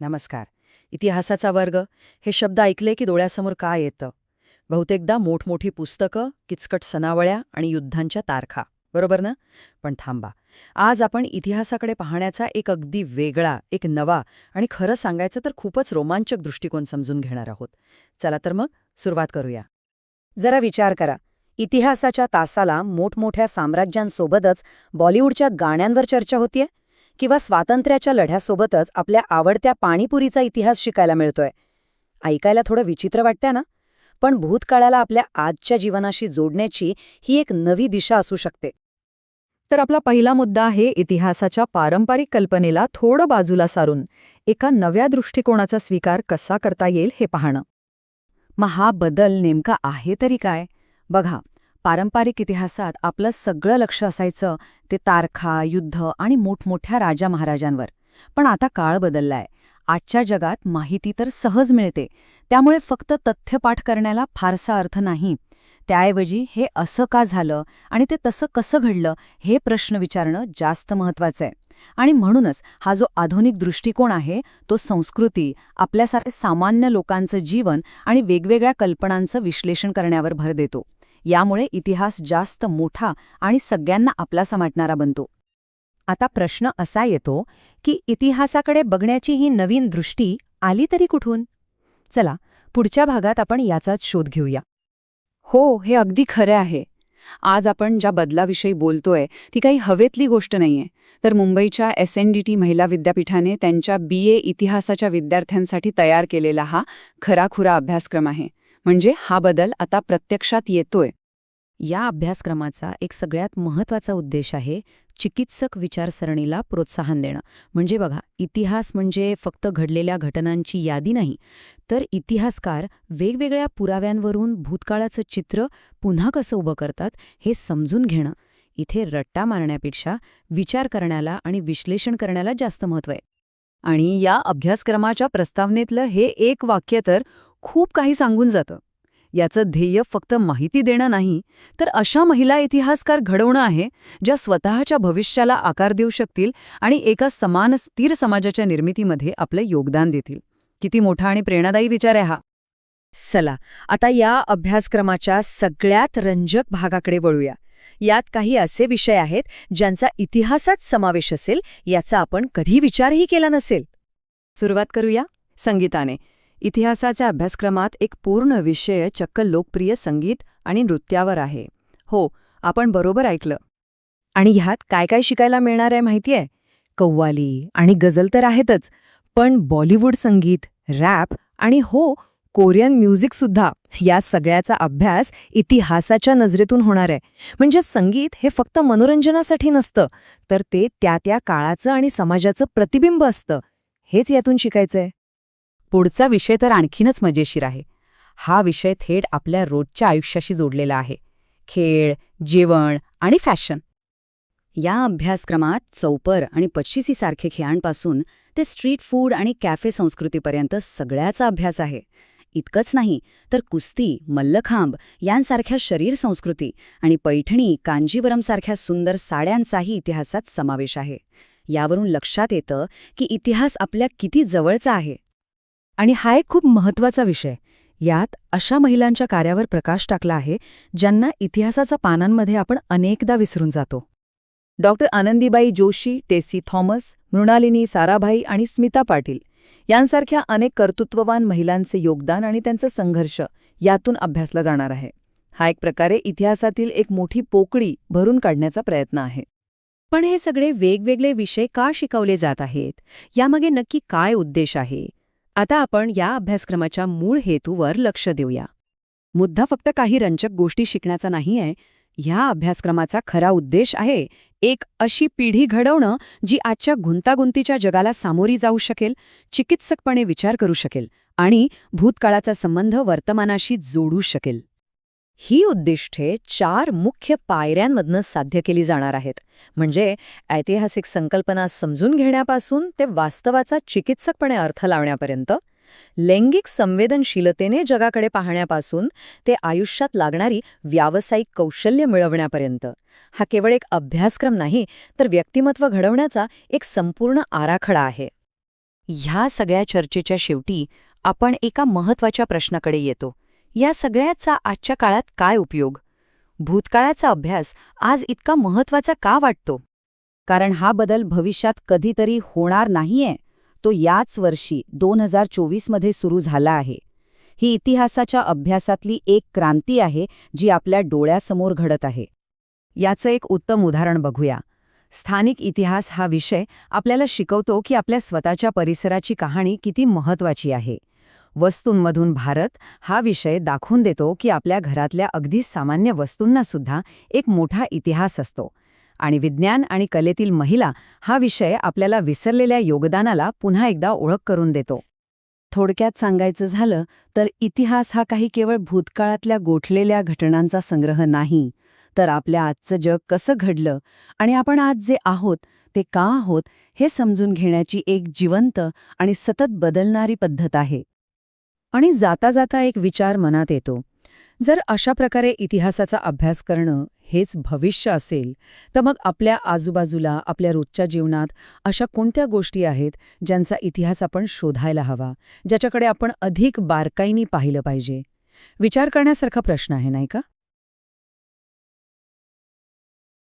नमस्कार. इतिहासाचा वर्ग. हे शब्द ऐकले की डोळ्यासमोर काय येतं? बहुतेकदा मोठमोठी पुस्तकं किचकट सनावळ्या आणि युद्धांच्या तारखा. बरोबर ना? पण थांबा. आज आपण इतिहासाकडे पाहण्याचा एक अगदी वेगळा एक नवा आणि खरं सांगायचं तर खूपच रोमांचक दृष्टिकोन समजून घेणार आहोत. चला तर मग सुरुवात करूया. जरा विचार करा. इतिहासाच्या तासाला मोठमोठ्या साम्राज्यांसोबतच बॉलिवूडच्या गाण्यांवर चर्चा होतीये? किंवा स्वातंत्र्याच्या लढ्यासोबतच आपल्या आवडत्या पाणीपुरीचा इतिहास शिकायला मिळतोय. ऐकायला थोडं विचित्र वाटतंय ना? पण भूतकाळाला आपल्या आजच्या जीवनाशी जोडण्याची ही एक नवी दिशा असू शकते. तर आपला पहिला मुद्दा आहे इतिहासाच्या पारंपरिक कल्पनेला थोडं बाजूला सारून. एका नव्या दृष्टिकोनाचा स्वीकार कसा करता येईल हे पाहणं. मग हा बदल नेमका आहे तरी काय? बघा पारंपरिक इतिहासात आपलं सगळं लक्ष असायचं ते तारखा युद्ध आणि मोठमोठ्या राजा महाराजांवर. पण आता काळ बदललाय. आजच्या जगात माहिती तर सहज मिळते. त्यामुळे फक्त तथ्यपाठ करण्याला फारसा अर्थ नाही. त्याऐवजी हे असं का झालं आणि ते तसं कसं घडलं हे प्रश्न विचारणं जास्त महत्त्वाचं आहे. आणि म्हणूनच हा जो आधुनिक दृष्टिकोन आहे तो संस्कृती आपल्यासारख्या सामान्य लोकांचं जीवन आणि वेगवेगळ्या कल्पनांचं विश्लेषण करण्यावर भर देतो. यामुळे इतिहास जास्त मोठा आणि सगळ्यांना आपलासा वाटणारा बनतो. आता प्रश्न असा येतो की इतिहासाकडे बघण्याची ही नवीन दृष्टी आली तरी कुठून? चला पुढच्या भागात आपण याचाच शोध घेऊया. हो हे अगदी खरं आहे. आज आपण ज्या बदलाविषयी बोलतोय ती काही हवेतली गोष्ट नाहीये. तर मुंबईच्या एस एन डी टी महिला विद्यापीठाने त्यांच्या बी ए इतिहासाच्या विद्यार्थ्यांसाठी तयार केलेला हा खराखुरा अभ्यासक्रम आहे. म्हणजे हा बदल आता प्रत्यक्षात येतोय. या अभ्यासक्रमाचा एक सगळ्यात महत्त्वाचा उद्देश आहे चिकित्सक विचारसरणीला प्रोत्साहन देणं. म्हणजे बघा इतिहास म्हणजे फक्त घडलेल्या घटनांची यादी नाही तर इतिहासकार वेगवेगळ्या पुराव्यांवरून भूतकाळाचं चित्र पुन्हा कसं उभं करतात हे समजून घेणं. इथे रट्टा मारण्यापेक्षा विचार करण्याला आणि विश्लेषण करण्याला जास्त महत्त्व आहे. आणि या अभ्यासक्रमाच्या प्रस्तावनेतलं हे एक वाक्य तर खूप काही सांगून जातं. याचं ध्येय फक्त माहिती देणं नाही तर अशा महिला इतिहासकार घडवणं आहे ज्या स्वतःच्या भविष्याला आकार देऊ शकतील आणि एका समान स्थिर समाजाच्या निर्मितीमध्ये आपलं योगदान देतील. किती मोठा आणि प्रेरणादायी विचार आहे हा. चला आता या अभ्यासक्रमाच्या सगळ्यात रंजक भागाकडे वळूया. यात काही असे विषय आहेत ज्यांचा इतिहासात समावेश असेल याचा आपण कधी विचारही केला नसेल. सुरुवात करूया. संगीताने. इतिहासाच्या अभ्यासक्रमात एक पूर्ण विषय चक्क लोकप्रिय संगीत आणि नृत्यावर आहे. हो आपण बरोबर ऐकलं. आणि ह्यात काय काय शिकायला मिळणार आहे माहितीये कव्वाली आणि गझल तर आहेतच पण बॉलिवूड संगीत रॅप आणि हो कोरियन म्युझिकसुद्धा या सगळ्याचा अभ्यास इतिहासाच्या नजरेतून होणार आहे. म्हणजे संगीत हे फक्त मनोरंजनासाठी नसतं तर ते त्या त्या काळाचं आणि समाजाचं प्रतिबिंब असतं. हेच यातून शिकायचंय. पुढचा विषय तर आणखीनच मजेशीर आहे. हा विषय थेट आपल्या रोजच्या आयुष्याशी जोडलेला आहे. खेळ जेवण आणि फॅशन. या अभ्यासक्रमात चौपर आणि पच्चीसीसारखे खेळांपासून ते स्ट्रीट फूड आणि कॅफे संस्कृतीपर्यंत सगळ्याचा अभ्यास आहे. इतकंच नाही तर कुस्ती मल्लखांब यांसारख्या शरीर संस्कृती आणि पैठणी कांजीवरमसारख्या सुंदर साड्यांचाही इतिहासात समावेश आहे. यावरून लक्षात येतं की इतिहास आपल्या किती जवळचा आहे. आणि हा एक खूप महत्त्वाचा विषय. यात अशा महिलांच्या कार्यावर प्रकाश टाकला आहे ज्यांना इतिहासाचा पानांमध्ये आपण अनेकदा विसरून जातो. डॉक्टर आनंदीबाई जोशी टेसी थॉमस मृणालिनी साराभाई आणि स्मिता पाटील यांसारख्या अनेक कर्तृत्ववान महिलांचे योगदान आणि त्यांचा संघर्ष यातून अभ्यासला जाणार आहे. हा एक प्रकारे इतिहासातील एक मोठी पोकळी भरून काढण्याचा प्रयत्न आहे. पण हे सगळे वेगवेगळे विषय का शिकवले जात आहेत? यामागे नक्की काय उद्देश आहे? आता आपण या अभ्यासक्रमाच्या मूळ हेतूवर लक्ष देऊया. मुद्दा फक्त काही रंजक गोष्टी शिकण्याचा नाही आहे ह्या अभ्यासक्रमाचा खरा उद्देश आहे एक अशी पिढी घडवणं जी आजच्या गुंतागुंतीच्या जगाला सामोरी जाऊ शकेल चिकित्सकपणे विचार करू शकेल आणि भूतकाळाचा संबंध वर्तमानाशी जोडू शकेल. ही उद्दिष्टे चार मुख्य पायऱ्यांमधनं साध्य केली जाणार आहेत. म्हणजे ऐतिहासिक संकल्पना समजून घेण्यापासून ते वास्तवाचा चिकित्सकपणे अर्थ लावण्यापर्यंत लैंगिक संवेदनशीलतेने जगाकडे पाहण्यापासून ते आयुष्यात लागणारी व्यावसायिक कौशल्य मिळवण्यापर्यंत. हा केवळ एक अभ्यासक्रम नाही तर व्यक्तिमत्व घडवण्याचा एक संपूर्ण आराखडा आहे. ह्या सगळ्या चर्चेच्या शेवटी आपण एका महत्त्वाच्या प्रश्नाकडे येतो. या सगळ्याचा आजच्या काळात काय उपयोग? भूतकाळाचा अभ्यास आज इतका महत्त्वाचा का वाटतो? कारण हा बदल भविष्यात कधीतरी होणार नाहीये. तो याच वर्षी दोन हजार चोवीसमध्ये सुरू झाला आहे. ही इतिहासाच्या अभ्यासातली एक क्रांती आहे जी आपल्या डोळ्यासमोर घडत आहे. याचं एक उत्तम उदाहरण बघूया. स्थानिक इतिहास हा विषय आपल्याला शिकवतो की आपल्या स्वतःच्या परिसराची कहाणी किती महत्वाची आहे. वस्तूंमधून भारत हा विषय दाखवून देतो की आपल्या घरातल्या अगदी सामान्य वस्तूंना सुद्धा एक मोठा इतिहास असतो. आणि विज्ञान आणि कलेतील महिला हा विषय आपल्याला विसरलेल्या योगदानाला पुन्हा एकदा ओळख करून देतो. थोडक्यात सांगायचं झालं तर इतिहास हा काही केवळ भूतकाळातल्या गोठलेल्या घटनांचा संग्रह नाही तर आपल्या आजचं जग कसं घडलं आणि आपण आज जे आहोत ते का आहोत हे समजून घेण्याची एक जिवंत आणि सतत बदलणारी पद्धत आहे. आणि जाता जाता एक विचार मनात येतो. जर अशा प्रकारे इतिहासाचा अभ्यास करणं हेच भविष्य असेल तर मग आपल्या आजूबाजूला आपल्या रोजच्या जीवनात अशा कोणत्या गोष्टी आहेत ज्यांचा इतिहास आपण शोधायला हवा ज्याच्याकडे आपण अधिक बारकाईनी पाहिलं पाहिजे? विचार करण्यासारखा प्रश्न आहे नाही का?